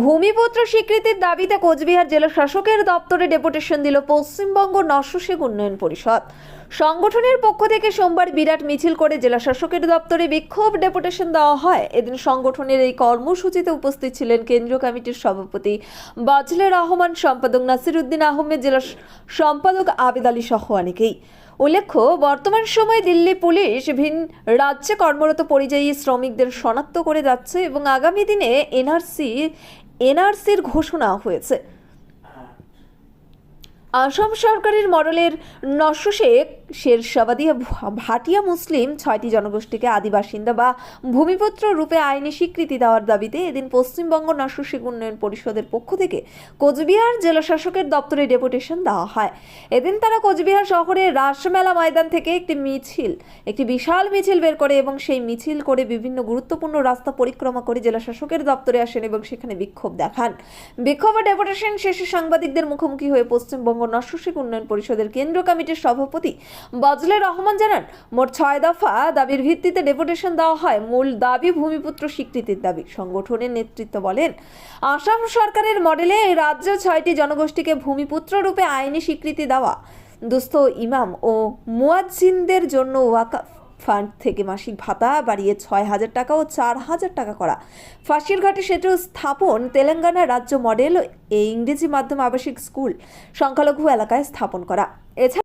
ভূমিপুত্র স্বীকৃতির দাবিতে কোচবিহার জেলা শাসকের দপ্তরে ডেপুটেশন দিল পশ্চিমবঙ্গ নস্যশেক উন্নয়ন পরিষদ। সংগঠনের পক্ষ থেকে সোমবার বিরাট মিছিল করে জেলা শাসকের দপ্তরে বিক্ষোভ ডেপুটেশন দেওয়া হয়। এদিন সংগঠনের এই কর্মসূচিতে উপস্থিত ছিলেন কেন্দ্রীয় কমিটির সভাপতি বাজলে রহমান, সম্পাদক নাসিরুদ্দিন আহমেদ, জেলা সম্পাদক আবেদ আলী সহ অনেকেই। উল্লেখ্য, বর্তমান সময়ে দিল্লি পুলিশ ভিন রাজ্যে কর্মরত পরিযায়ী শ্রমিকদের শনাক্ত করে যাচ্ছে এবং আগামী দিনে এনআরসি এনআরসির ঘোষণা হয়েছে। আসাম সরকারের মডেলের নশো নস্যশেখ শেরশাবাদিয়া ভাটিয়া মুসলিম ছয়টি জনগোষ্ঠীকে আদিবাসিন্দা বা ভূমিপুত্র রূপে আইনি স্বীকৃতি দেওয়ার দাবিতে এদিন পশ্চিমবঙ্গ নস্যশেখ উন্নয়ন পরিষদের পক্ষ থেকে কোচবিহার জেলা শাসকের দপ্তরে ডেপুটেশন দেওয়া হয়। এদিন তারা কোচবিহার শহরের রাসমেলা ময়দান থেকে একটি মিছিল, একটি বিশাল মিছিল বের করে এবং সেই মিছিল করে বিভিন্ন গুরুত্বপূর্ণ রাস্তা পরিক্রমা করে জেলা শাসকের দপ্তরে আসেন এবং সেখানে বিক্ষোভ দেখান। বিক্ষোভ ও ডেপুটেশন শেষে সাংবাদিকদের মুখোমুখি হয়ে পশ্চিমবঙ্গ নস্যশিক উন্নয়ন পরিষদের কেন্দ্র কমিটির সভাপতি বজলে রহমান জানান, মোট ছয় দফা দাবির ভিত্তিতে ডেপুটেশন দেওয়া হয়। মূল দাবি ভূমিপুত্র স্বীকৃতির দাবি। সংগঠনের নেতৃত্ব বলেন, আসাম সরকারের মডেলে রাজ্য ছয়টি জনগোষ্ঠীকে ভূমিপুত্র রূপে আইনি স্বীকৃতি দেওয়া। দুস্থ ইমাম ও মুয়াজ্জিনদের জন্য ওয়াকাফ। ফান্ড থেকে মাসিক ভাতা বাড়িয়ে ছয় হাজার টাকা ও চার হাজার টাকা করা। ফাঁসির ঘাটে সেতু স্থাপন তেলেঙ্গানা রাজ্য মডেল, এ ইংরেজি মাধ্যম আবাসিক স্কুল, সংখ্যালঘু এলাকায় স্থাপন করা। এছাড়া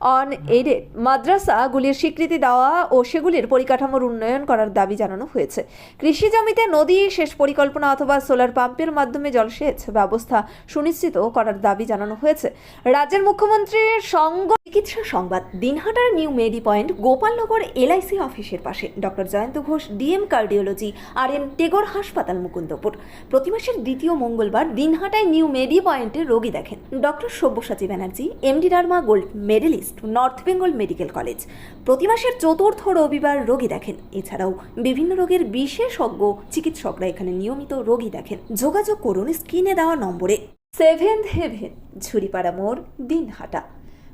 অন এডেড মাদ্রাসাগুলির স্বীকৃতি দেওয়া ও সেগুলির পরিকাঠামোর উন্নয়ন করার দাবি জানানো হয়েছে। কৃষি জমিতে নদী সেচ পরিকল্পনা অথবা সোলার পাম্পের মাধ্যমে জলসেচ ব্যবস্থা সুনিশ্চিত করার দাবি জানানো হয়েছে। রাজ্যের মুখ্যমন্ত্রীর সঙ্গ চিকিৎসা সংবাদ, দিনহাটার new medi point, Gopalnagar LIC অফিসের পাশে। Doctor Jayanta Ghosh, DM cardiology R N Tagore হাসপাতাল মুকুন্দপুর। প্রতি মাসের দ্বিতীয় মঙ্গলবার দিনহাটায় নিউ মেডি পয়েন্টে রোগী দেখেন। Doctor Sabyasachi Banerjee, MD derma gold medalist. North Bengal medical college. প্রতি মাসের চতুর্থ রবিবার রোগী দেখেন। এছাড়াও বিভিন্ন রোগের বিশেষজ্ঞ চিকিৎসকরা এখানে নিয়মিত রোগী দেখেন। যোগাযোগ করুন স্ক্রিনে দেওয়া নম্বরে। সেভেন্থ হেভেন, ঝুড়িপাড়া মোড়, দিনহাটা।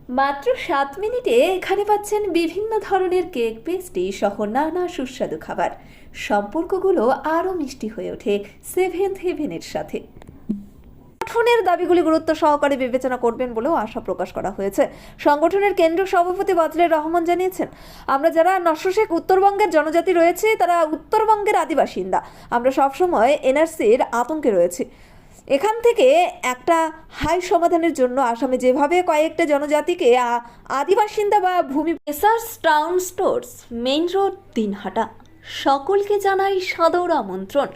মাত্র সাত মিনিটে এখানে পাচ্ছেন বিভিন্ন ধরনের কেক পেস্ট্রি সহ নানা সুস্বাদু খাবার। সম্পর্কগুলো আরও মিষ্টি হয়ে ওঠে সেভেন্থ হেভেনের সাথে। সংগঠনের দাবিগুলি গুরুত্ব সহকারে বিবেচনা করবেন বলেও আশা প্রকাশ করা হয়েছে। সংগঠনের কেন্দ্রীয় সভাপতি বদলের রহমান জানিয়েছেন, আমরা যারা নশ্বশেখ উত্তরবঙ্গের জনজাতি রয়েছে, তারা উত্তরবঙ্গের আদিবাসিন্দা আমরা সবসময় এনআরসির আতঙ্কে রয়েছি। এখান থেকে একটা হাই সমাধানের জন্য আসামে যেভাবে কয়েকটা জনজাতিকে আদিবাসিন্দা বা ভূমি এসার্স town stores, main road Dinhata সকলকে জানাই সাদর আমন্ত্রণ।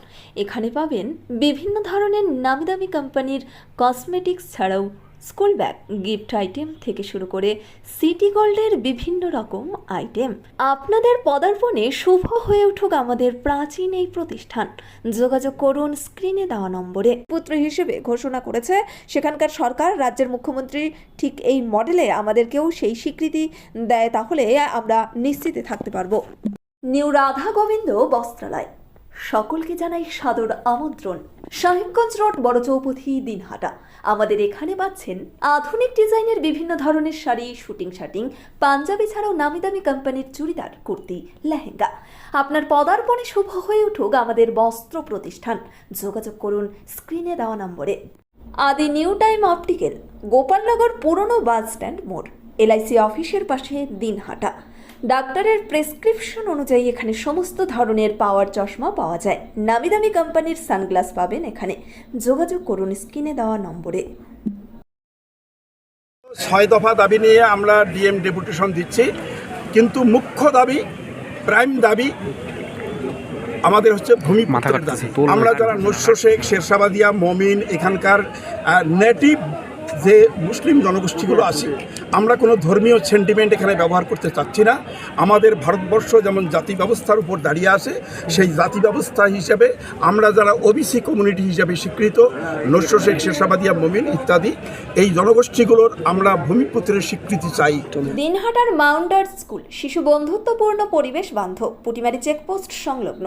এখানে পাবেন বিভিন্ন ধরনের নামি দামি কোম্পানির কসমেটিক্স ছাড়াও স্কুল ব্যাগ, গিফট আইটেম থেকে শুরু করে সিটি গোল্ডের বিভিন্ন রকম আইটেম। আপনাদের পদার্পণে শুভ হয়ে উঠুক আমাদের প্রাচীন এই প্রতিষ্ঠান। যোগাযোগ করুন স্ক্রিনে দেওয়া নম্বরে। পুত্র হিসেবে ঘোষণা করেছে, সেখানকার সরকার, রাজ্যের মুখ্যমন্ত্রী ঠিক এই মডেলে আমাদেরকেও সেই স্বীকৃতি দেয়, তাহলে আমরা নিশ্চিতে থাকতে পারব। নিউ রাধা গোবিন্দ বস্ত্রালয়। সকলকে জানাই সাদর আমন্ত্রণ। সাহেবগঞ্জ রোড, বড় চৌপথি, দিনহাটা। আমাদের এখানে পাচ্ছেন আধুনিক ডিজাইনের বিভিন্ন ধরনের শাড়ি, শুটিং শাটিং, পাঞ্জাবি ছাড়াও নামি দামি কোম্পানির চুড়িদার, কুর্তি, লেহেঙ্গা। আপনার পদার্পণে শুভ হয়ে উঠুক আমাদের বস্ত্র প্রতিষ্ঠান। যোগাযোগ করুন স্ক্রিনে দেওয়া নম্বরে। আদি নিউ টাইম অপটিক্যাল, গোপালনগর পুরনো বাস স্ট্যান্ড মোড়, এলআইসি অফিসের পাশে দিনহাটা। ডাক্তারের প্রেসক্রিপশন অনুযায়ী এখানে সমস্ত ধরনের পাওয়ার চশমা পাওয়া যায়। নামি দামি কোম্পানির সানগ্লাস পাবেন এখানে। যোগাযোগ করুন স্ক্রিনে দেওয়া নম্বরে। ছয় দফা দাবি নিয়ে আমরা ডিএম ডেপুটেশন দিচ্ছি। কিন্তু মুখ্য দাবি প্রাইম দাবি আমাদের হচ্ছে ভূমি আমরা যারা নস্য শেখ শেরশাবাদিয়া মমিন এখানকার নেটিভ যে মুসলিম জনগোষ্ঠীগুলো আছে আমরা কোনো ধর্মীয় সেন্টিমেন্ট এখানে ব্যবহার করতে চাচ্ছি না। আমাদের ভারতবর্ষ যেমন জাতি ব্যবস্থার উপর দাঁড়িয়ে আছে, সেই জাতি ব্যবস্থা হিসেবে আমরা যারা ওবিসি কমিউনিটি হিসেবে স্বীকৃত নস্য শেখ শেষাবাদিয়া মমিন ইত্যাদি, এই জনগোষ্ঠীগুলোর আমরা ভূমিপুত্রের স্বীকৃতি চাই। দিনহাটার মাউন্টার স্কুল, শিশু বন্ধুত্বপূর্ণ পরিবেশ বান্ধব, পুটিমারি চেকপোস্ট সংলগ্ন।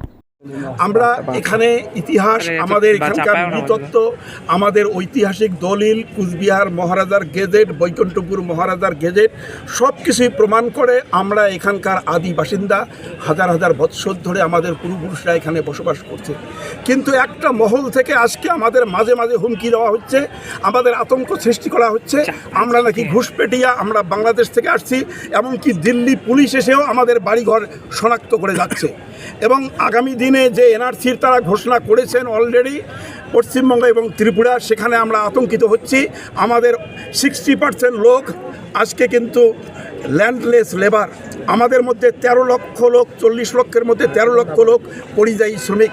আমরা এখানে ইতিহাস আমাদের এখানকার নৃতত্ত্ব আমাদের ঐতিহাসিক দলিল কুচবিহার মহারাজার গেজেট বৈকুণ্ঠপুর মহারাজার গেজেট সব কিছুই প্রমাণ করে আমরা এখানকার আদি বাসিন্দা হাজার হাজার বৎসর ধরে আমাদের পূর্বপুরুষরা এখানে বসবাস করছে। কিন্তু একটা মহল থেকে আজকে আমাদের মাঝে মাঝে হুমকি দেওয়া হচ্ছে আমাদের আতঙ্ক সৃষ্টি করা হচ্ছে আমরা নাকি ঘুষপেটিয়া আমরা বাংলাদেশ থেকে আসছি এমনকি দিল্লি পুলিশ এসেও আমাদের বাড়িঘর শনাক্ত করে যাচ্ছে। এবং আগামী দিনে যে এনআরসির তারা ঘোষণা করেছেন অলরেডি পশ্চিমবঙ্গ এবং ত্রিপুরা, সেখানে আমরা আতঙ্কিত হচ্ছি। আমাদের সিক্সটি পার্সেন্ট লোক আজকে কিন্তু ল্যান্ডলেস লেবার আমাদের মধ্যে তেরো লক্ষ লোক, চল্লিশ লক্ষের মধ্যে তেরো লক্ষ লোক পরিযায়ী শ্রমিক।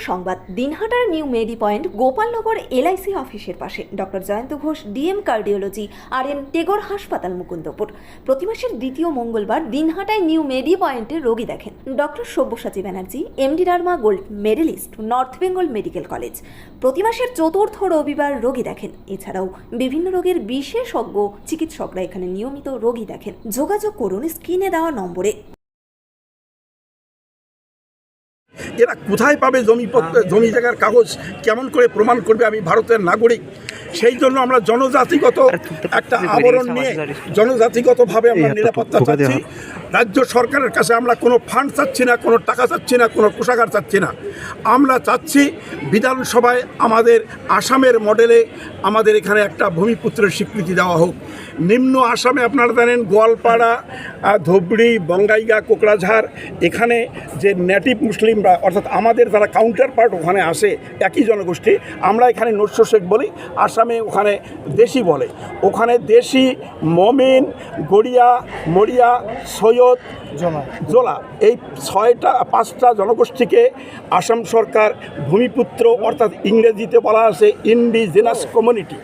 সংবাদ, দিনহাটার new medi point, Gopalnagar LIC অফিসের পাশে। Doctor Jayanta Ghosh, DM cardiology R N Tagore হাসপাতাল মুকুন্দপুর। প্রতি মাসের দ্বিতীয় মঙ্গলবার দিনহাটায় নিউ মেডি পয়েন্টে রোগী দেখেন। Doctor Sabyasachi Banerjee, MD derma gold medalist, north Bengal medical college. প্রতি মাসের চতুর্থ রবিবার রোগী দেখেন। এছাড়াও বিভিন্ন রোগের বিশেষজ্ঞ, চিকিৎসকরা এখানে নিয়মিত রোগী দেখেন। যোগাযোগ করুন স্ক্রিনে দেওয়া নম্বরে। এরা কোথায় পাবে জমি জমি জায়গার কাগজ? কেমন করে প্রমাণ করবে? আমি ভারতের নাগরিক। সেই জন্য আমরা জনজাতিগত একটা আবরণ নিয়ে জনজাতিগতভাবে আমরা নিরাপত্তা চাচ্ছি। রাজ্য সরকারের কাছে আমরা কোনো ফান্ড চাচ্ছি না কোনো টাকা চাচ্ছি না কোনো কোষাগার চাচ্ছি না। আমরা চাচ্ছি বিধানসভায় আমাদের আসামের মডেলে আমাদের এখানে একটা ভূমিপুত্রের স্বীকৃতি দেওয়া হোক। নিম্ন আসামে আপনারা জানেন গোয়ালপাড়া ধুবড়ি বঙ্গাইগা কোকড়াঝাড় এখানে যে নেটিভ মুসলিমরা অর্থাৎ আমাদের যারা কাউন্টার পার্ট ওখানে আসে একই জনগোষ্ঠী আমরা এখানে নস্য শেখ বলি আসামে ওখানে দেশি বলে। ওখানে দেশি মমিন গড়িয়া মরিয়া সৈয়দ জোলা। এই ছয়টা পাঁচটা জনগোষ্ঠীকে আসাম সরকার ভূমিপুত্র অর্থাৎ ইংরেজিতে বলা আছে ইন্ডিজিনাস কমিউনিটি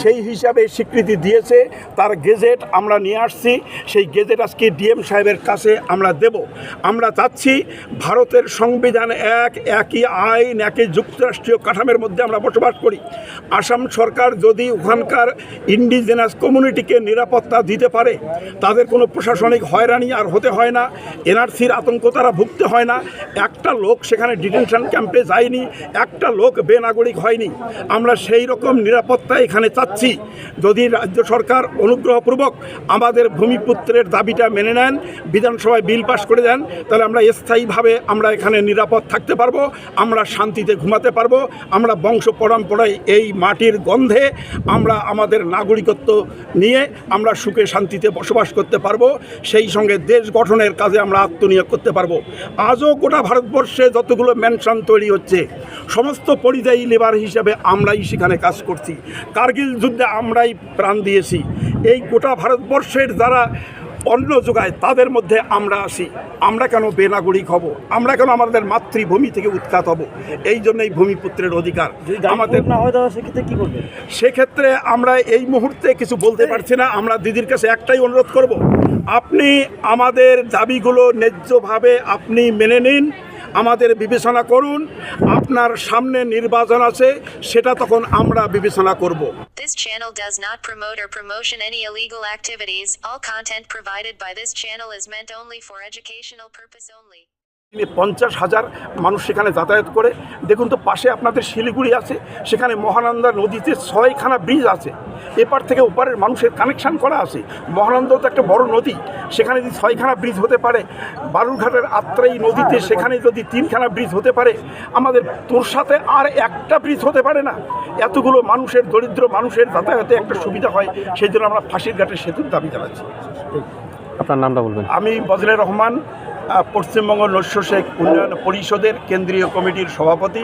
সেই হিসাবে স্বীকৃতি দিয়েছে তার গেজেট আমরা নিয়ে আসছি। সেই গেজেট আজকে ডিএম সাহেবের কাছে আমরা দেব। আমরা চাচ্ছি ভারতের সংবিধান এক একই আইন একই যুক্তরাষ্ট্রীয় কাঠামের মধ্যে আমরা বসবাস করি। আসাম সরকার যদি ওখানকার ইন্ডিজেনাস কমিউনিটিকে নিরাপত্তা দিতে পারে, তাদের কোনো প্রশাসনিক হয়রানি আর হতে হয় না। এনআরসির আতঙ্ক তারা ভুগতে হয় না। একটা লোক সেখানে ডিটেনশন ক্যাম্পে যায়নি, একটা লোক বেনাগরিক হয়নি। আমরা সেই রকম নিরাপত্তা এখানে চাচ্ছি। যদি রাজ্য সরকার অনুগ্রহপূর্বক আমাদের ভূমিপুত্রের দাবিটা মেনে নেন, বিধানসভায় বিল পাশ করে দেন, তাহলে আমরা স্থায়ীভাবে আমরা এখানে নিরাপদ থাকতে পারব, আমরা শান্তিতে ঘুমাতে পারব, আমরা বংশ পরম্পরায় এই মাটির গন্ধে আমরা আমাদের নাগরিকত্ব নিয়ে আমরা সুখে শান্তিতে বসবাস করতে পারব, সেই সঙ্গে দেশ গঠনের কাজে আমরা আত্মনিয়োগ করতে পারব। আজও গোটা ভারতবর্ষে যতগুলো ম্যানশন তৈরি হচ্ছে, সমস্ত পরিযায়ী লেবার হিসাবে আমরাই সেখানে কাজ করছি। কার্গিল যুদ্ধে আমরাই প্রাণ দিয়েছি। এই গোটা ভারতবর্ষের যারা অন্ন যোগায় তাদের মধ্যে আমরা আসি। আমরা কেন বেনাগরিক হব? আমরা কেন আমাদের মাতৃভূমি থেকে উৎখাত হব? এই জন্যই ভূমিপুত্রের অধিকার আমাদের। না হয় দাদা সেক্ষেত্রে কী করবে সেক্ষেত্রে আমরা এই মুহূর্তে কিছু বলতে পারছি না। আমরা দিদির কাছে একটাই অনুরোধ করব। আপনি আমাদের দাবিগুলো ন্যায্যভাবে আপনি মেনে নিন। আমাদের বিবেচনা করুন আপনার সামনে নির্বাচন আছে সেটা তখন আমরা বিবেচনা করব This channel does not promote or promotion any illegal activities. All content provided by this channel is meant only for educational purpose only. পঞ্চাশ হাজার মানুষ সেখানে যাতায়াত করে। দেখুন তো পাশে আপনাদের শিলিগুড়ি আছে সেখানে মহানন্দা নদীতে ছয়খানা ব্রিজ আছে। এপার থেকে ওপারের মানুষের কানেকশান করা আছে। মহানন্দা তো একটা বড় নদী সেখানে যদি ছয়খানা ব্রিজ হতে পারে বালুরঘাটের আত্রাই নদীতে সেখানে যদি তিনখানা ব্রিজ হতে পারে আমাদের তোর সাথে আর একটা ব্রিজ হতে পারে না। এতগুলো মানুষের দরিদ্র মানুষের যাতায়াতে একটা সুবিধা হয় সেই জন্য আমরা ফাঁসির ঘাটের সেতুর দাবি জানাচ্ছি। আপনার নামটা বলবেন। আমি বজলে রহমান পশ্চিমবঙ্গ নস্য শেখ উন্নয়ন পরিষদের কেন্দ্রীয় কমিটির সভাপতি